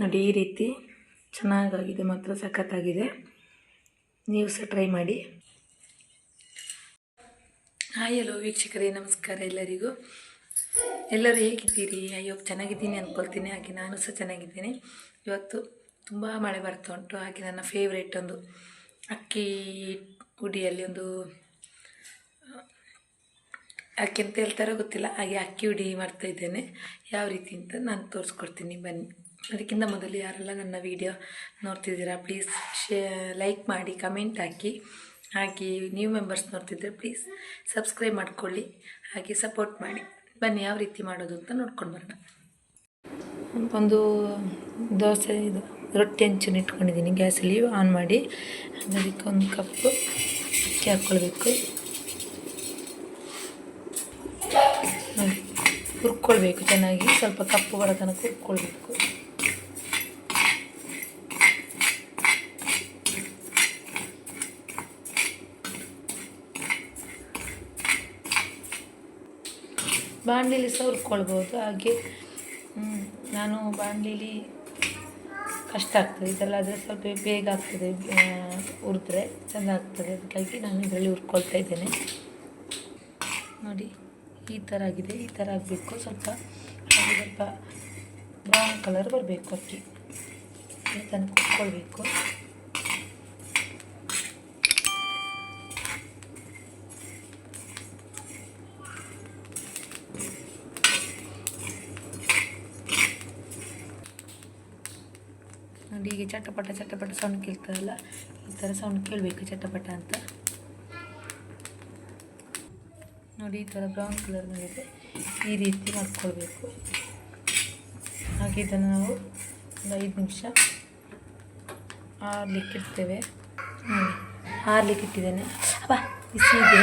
ನೋಡಿ, ಈ ರೀತಿ ಚೆನ್ನಾಗಾಗಿದೆ, ಮಾತ್ರ ಸಖತ್ತಾಗಿದೆ. ನೀವು ಸಹ ಟ್ರೈ ಮಾಡಿ. ಹಾಯ್ ಹಲೋ ವೀಕ್ಷಕರೇ, ನಮಸ್ಕಾರ ಎಲ್ಲರಿಗೂ. ಎಲ್ಲರೂ ಹೇಗಿದ್ದೀರಿ? ಅಯ್ಯೋ, ಚೆನ್ನಾಗಿದ್ದೀನಿ ಅಂದ್ಕೊಳ್ತೀನಿ ಹಾಗೆ ನಾನು ಸಹ ಚೆನ್ನಾಗಿದ್ದೀನಿ. ಇವತ್ತು ತುಂಬ ಮಳೆ ಬರ್ತಾ ಉಂಟು. ಹಾಗೆ ನನ್ನ ಫೇವ್ರೇಟ್ ಒಂದು ಅಕ್ಕಿ ಉಡಿಯಲ್ಲಿ ಒಂದು, ಅಕ್ಕಿ ಅಂತ ಹೇಳ್ತಾರೋ ಗೊತ್ತಿಲ್ಲ. ಹಾಗೆ ಅಕ್ಕಿ ಉಡಿ ಮಾಡ್ತಾ ಇದ್ದೇನೆ. ಯಾವ ರೀತಿ ಅಂತ ನಾನು ತೋರಿಸ್ಕೊಡ್ತೀನಿ. ಬನ್ನಿ. ಅದಕ್ಕಿಂತ ಮೊದಲು ಯಾರೆಲ್ಲ ನನ್ನ ವಿಡಿಯೋ ನೋಡ್ತಿದ್ದೀರಾ ಪ್ಲೀಸ್ ಶೇ ಲೈಕ್ ಮಾಡಿ ಕಮೆಂಟ್ ಹಾಕಿ. ಹಾಗೆ ನ್ಯೂ ಮೆಂಬರ್ಸ್ ನೋಡ್ತಿದ್ದರೆ ಪ್ಲೀಸ್ ಸಬ್ಸ್ಕ್ರೈಬ್ ಮಾಡ್ಕೊಳ್ಳಿ, ಹಾಗೆ ಸಪೋರ್ಟ್ ಮಾಡಿ. ಬನ್ನಿ, ಯಾವ ರೀತಿ ಮಾಡೋದು ಅಂತ ನೋಡ್ಕೊಂಡು ಬರೋಣ. ಒಂದು ದೋಸೆ ಇದು, ರೊಟ್ಟಿ ಹಂಚನ್ನು ಇಟ್ಕೊಂಡಿದ್ದೀನಿ. ಗ್ಯಾಸಲ್ಲಿ ಆನ್ ಮಾಡಿ, ಅದಕ್ಕೆ ಒಂದು ಕಪ್ಪು ಅಕ್ಕಿ ಹಾಕ್ಕೊಳ್ಬೇಕು ಹುರ್ಕೊಳ್ಬೇಕು ಚೆನ್ನಾಗಿ, ಸ್ವಲ್ಪ ಕಪ್ಪು ಬರೋ ತನಕ ಹುರ್ಕೊಳ್ಬೇಕು. ಬಾಣಲಿಲಿ ಸಹ ಹುರ್ಕೊಳ್ಬೋದು ಹಾಗೆ ನಾನು ಬಾಣಲಿಲಿ ಕಷ್ಟ ಆಗ್ತದೆ. ಇದೆಲ್ಲ ಆದರೆ ಸ್ವಲ್ಪ ಬೇಗ ಆಗ್ತದೆ ಹುರಿದ್ರೆ ಚೆಂದ ಆಗ್ತದೆ ಅದಕ್ಕಾಗಿ ನಾನು ಇದರಲ್ಲಿ ಹುರ್ಕೊಳ್ತಾ ಇದ್ದೇನೆ. ನೋಡಿ, ಈ ಥರ ಆಗಿದೆ, ಈ ಥರ ಆಗಬೇಕು. ಸ್ವಲ್ಪ ಸ್ವಲ್ಪ ಬ್ರೌನ್ ಕಲರ್ ಬರಬೇಕು ಅಕ್ಕಿ. ಈ ತನಕ ಹುರ್ಕೊಳ್ಬೇಕು ನೋಡಿ, ಹೀಗೆ ಚಟಪಟ ಚಟಪಟ ಸೌಂಡ್ ಕೇಳ್ತದಲ್ಲ, ಈ ಥರ ಸೌಂಡ್ ಕೇಳಬೇಕು, ಚಟಪಟ ಅಂತ. ನೋಡಿ, ಈ ಥರ ಬ್ರೌನ್ ಕಲರ್ ಬಂದಿದೆ ಈ ರೀತಿ ಮಾಡ್ಕೊಳ್ಬೇಕು. ಹಾಗೆ ಇದನ್ನು ನಾವು ಒಂದು ಐದು ನಿಮಿಷ ಆರ್ಲಿಕ್ಕಿಡ್ತೇವೆ ಇಡ್ತೇವೆ. ನೋಡಿ, ಆರ್ಲಿಕ್ಕೆ ಇಟ್ಟಿದ್ದೇನೆ. ಅಪ್ಪ ಬಿಸಿ ಇದೆ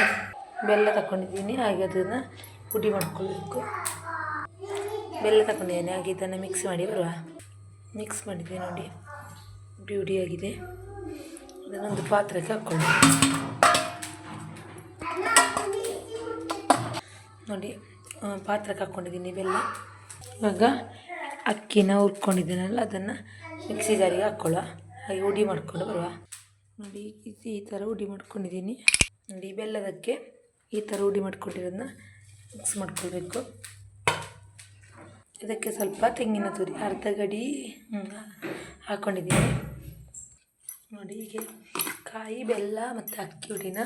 ಬೆಲ್ಲ ತಗೊಂಡಿದ್ದೀನಿ ಹಾಗೆ ಅದನ್ನು ಪುಡಿ ಮಾಡ್ಕೊಳ್ಬೇಕು. ಬೆಲ್ಲ ತಗೊಂಡಿದ್ದೇನೆ ಹಾಗೆ ಇದನ್ನು ಮಿಕ್ಸ್ ಮಾಡಿ ಬರುವ. ಮಿಕ್ಸ್ ಮಾಡಿದೆ ನೋಡಿ ಬ್ಯೂಟಿಯಾಗಿದೆ ಅದನ್ನೊಂದು ಪಾತ್ರಕ್ಕೆ ಹಾಕ್ಕೊಳ್ಳಿ. ನೋಡಿ ಪಾತ್ರಕ್ಕೆ ಹಾಕ್ಕೊಂಡಿದ್ದೀನಿ ಬೆಲ್ಲ ಇವಾಗ ಅಕ್ಕಿನ ಹುರ್ಕೊಂಡಿದ್ದೀನಲ್ಲ, ಅದನ್ನು ಮಿಕ್ಸಿ ಜಾರಿಗೆ ಹಾಕ್ಕೊಳ್ಳುವ ಹಾಗೆ ಉಡಿ ಮಾಡ್ಕೊಂಡು ಬರುವ. ನೋಡಿ, ಈ ಥರ ಉಡಿ ಮಾಡ್ಕೊಂಡಿದ್ದೀನಿ. ನೋಡಿ, ಬೆಲ್ಲದಕ್ಕೆ ಈ ಥರ ಉಡಿ ಮಾಡ್ಕೊಂಡಿರೋದನ್ನ ಮಿಕ್ಸ್ ಮಾಡ್ಕೊಳ್ಬೇಕು. ಇದಕ್ಕೆ ಸ್ವಲ್ಪ ತೆಂಗಿನ ತುರಿ, ಅರ್ಧ ಗಡಿ ಹಾಕ್ಕೊಂಡಿದ್ದೀನಿ ನೋಡಿ, ಹೀಗೆ ಕಾಯಿ, ಬೆಲ್ಲ ಮತ್ತು ಅಕ್ಕಿ ಹುಡಿನ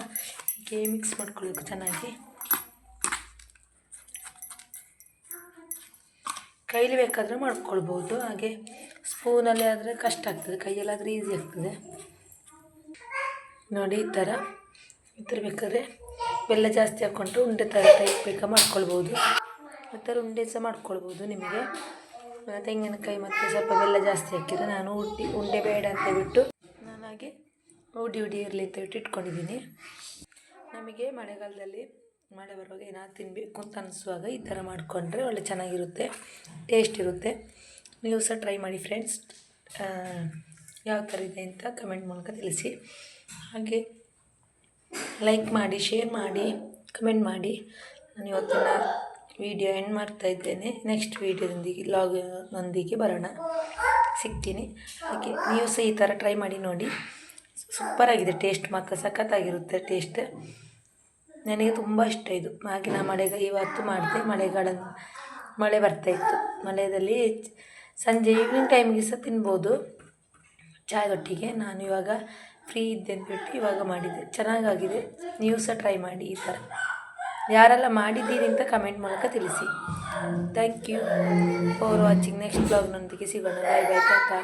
ಹೀಗೆ ಮಿಕ್ಸ್ ಮಾಡ್ಕೊಳ್ಬೇಕು ಚೆನ್ನಾಗಿ. ಕೈಲಿ ಬೇಕಾದರೆ ಮಾಡ್ಕೊಳ್ಬೋದು, ಹಾಗೆ ಸ್ಪೂನಲ್ಲಿ ಆದರೆ ಕಷ್ಟ ಆಗ್ತದೆ, ಕೈಯಲ್ಲಾದರೆ ಈಸಿ ಆಗ್ತದೆ. ನೋಡಿ, ಈ ಥರ ಈ ಥರ ಬೇಕಾದರೆ ಬೆಲ್ಲ ಜಾಸ್ತಿ ಹಾಕ್ಕೊಂಡು ಉಂಡೆ ಥರ ಟೈಪ್ ಬೇಕಾ ಮಾಡ್ಕೊಳ್ಬೋದು. ಥರ ಉಂಡೆ ಸಹ ಮಾಡ್ಕೊಳ್ಬೋದು ನಿಮಗೆ. ತೆಂಗಿನಕಾಯಿ ಮತ್ತು ಸ್ವಲ್ಪ ಬೆಲ್ಲ ಜಾಸ್ತಿ ಹಾಕಿದರೆ ನಾನು ಉಟ್ಟಿ ಉಂಡೆ ಬೇಡ ಅಂತ ಬಿಟ್ಟು ನಾನು ಹಾಗೆ ಉಡಿ ಉಡಿ ಇರಲಿ ಅಂತ ಬಿಟ್ಟು ಇಟ್ಕೊಂಡಿದ್ದೀನಿ. ನಮಗೆ ಮಳೆಗಾಲದಲ್ಲಿ ಮಳೆ ಬರುವಾಗ ಏನಾದ್ರು ತಿನ್ನಬೇಕು ಅಂತ ಅನಿಸುವಾಗ ಈ ಥರ ಮಾಡಿಕೊಂಡ್ರೆ ಒಳ್ಳೆ ಚೆನ್ನಾಗಿರುತ್ತೆ, ಟೇಸ್ಟ್ ಇರುತ್ತೆ. ನೀವು ಸಹ ಟ್ರೈ ಮಾಡಿ ಫ್ರೆಂಡ್ಸ್. ಯಾವ ಥರ ಇದೆ ಅಂತ ಕಮೆಂಟ್ ಮೂಲಕ ತಿಳಿಸಿ. ಹಾಗೆ ಲೈಕ್ ಮಾಡಿ, ಶೇರ್ ಮಾಡಿ, ಕಮೆಂಟ್ ಮಾಡಿ. ನಾನು ಇವತ್ತಿನ ವಿಡಿಯೋ ಎಂಡ್ ಮಾಡ್ತಾ ಇದ್ದೇನೆ. ನೆಕ್ಸ್ಟ್ ವೀಡಿಯೋದೊಂದಿಗೆ ಲಾಗ್ನೊಂದಿಗೆ ಬರೋಣ. ಸಿಗ್ತೀನಿ. ಹಾಗೆ ನೀವು ಸಹ ಈ ಥರ ಟ್ರೈ ಮಾಡಿ ನೋಡಿ. ಸೂಪರಾಗಿದೆ ಟೇಸ್ಟ್ ಮಾತ್ರ ಸಖತ್ತಾಗಿರುತ್ತೆ ಟೇಸ್ಟ್ ನನಗೆ ತುಂಬ ಇಷ್ಟ ಇದು. ಹಾಗೆ ನಾ ಮಳೆಗ, ಇವತ್ತು ಮಾಡಿದೆ, ಮಳೆಗಾಲ, ಮಳೆ ಬರ್ತಾಯಿತ್ತು ಮಳೆಯಲ್ಲಿ ಸಂಜೆ ಈವ್ನಿಂಗ್ ಟೈಮಿಗೆ ಸಹ ತಿನ್ಬೋದು. ಚಾಯದೊಟ್ಟಿಗೆ ನಾನು ಇವಾಗ ಫ್ರೀ ಇದ್ದೆ ಅಂದ್ಬಿಟ್ಟು ಇವಾಗ ಮಾಡಿದ್ದೆ. ಚೆನ್ನಾಗಾಗಿದೆ. ನೀವು ಸಹ ಟ್ರೈ ಮಾಡಿ ಈ ಥರ. ಯಾರೆಲ್ಲ ಮಾಡಿದ್ದೀರಿ ಅಂತ ಕಮೆಂಟ್ ಮೂಲಕ ತಿಳಿಸಿ. Thank you for watching next ಬ್ಲಾಗ್ನೊಂದಿಗೆ ಸಿಗೋಣ. ಬಾಯ್ ಬಾಯ್ ಟಾಟಾ